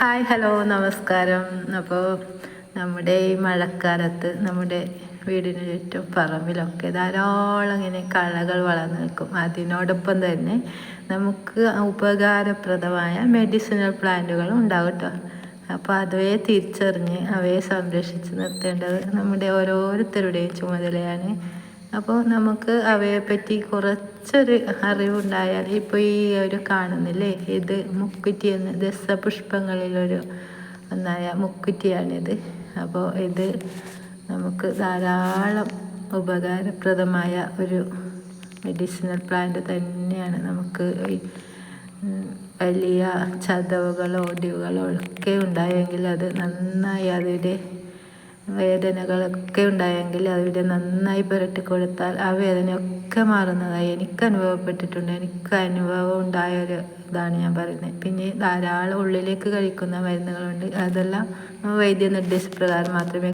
Hi hello നമസ്കാരം. അപ്പോൾ നമ്മുടെ ഈ മഴക്കാലത്ത് നമ്മുടെ വീടിന് ചുറ്റും പറമ്പിലൊക്കെ ധാരാളം ഇങ്ങനെ കളകൾ വളർന്നു നിൽക്കും. അതിനോടൊപ്പം തന്നെ നമുക്ക് ഉപകാരപ്രദമായ മെഡിസിനൽ പ്ലാന്റുകളും ഉണ്ടാകും കേട്ടോ. അപ്പോൾ അവയെ തിരിച്ചറിഞ്ഞ് അവയെ സംരക്ഷിച്ച് നിർത്തേണ്ടത് നമ്മുടെ ഓരോരുത്തരുടെയും ചുമതലയാണ് അപ്പോൾ നമുക്ക് അവയെപ്പറ്റി കുറച്ചൊരു അറിവുണ്ടായാൽ ഇപ്പോൾ ഈ ഒരു കാണുന്നില്ലേ? ഇത് മുക്കുറ്റി എന്ന് ദശപുഷ്പങ്ങളിലൊരു ഒന്നായ മുക്കുറ്റിയാണിത്. അപ്പോൾ ഇത് നമുക്ക് ധാരാളം ഉപകാരപ്രദമായ ഒരു മെഡിസിനൽ പ്ലാന്റ് തന്നെയാണ്. നമുക്ക് വലിയ ചതവുകളോ ഒടിവുകളോ ഒക്കെ ഉണ്ടായെങ്കിൽ അത് നന്നായി അതിന്റെ വേദനകളൊക്കെ ഉണ്ടായെങ്കിൽ അവിടെ നന്നായി പുരട്ടി കൊടുത്താൽ ആ വേദനയൊക്കെ മാറുന്നതായി എനിക്ക് അനുഭവപ്പെട്ടിട്ടുണ്ട്. എനിക്ക് അനുഭവം ഉണ്ടായ ഒരു ഇതാണ് ഞാൻ പറയുന്നത്. പിന്നെ ധാരാളം ഉള്ളിലേക്ക് കഴിക്കുന്ന മരുന്നുകളുണ്ട്. അതെല്ലാം വൈദ്യ നിർദ്ദേശപ്രകാരം മാത്രമേ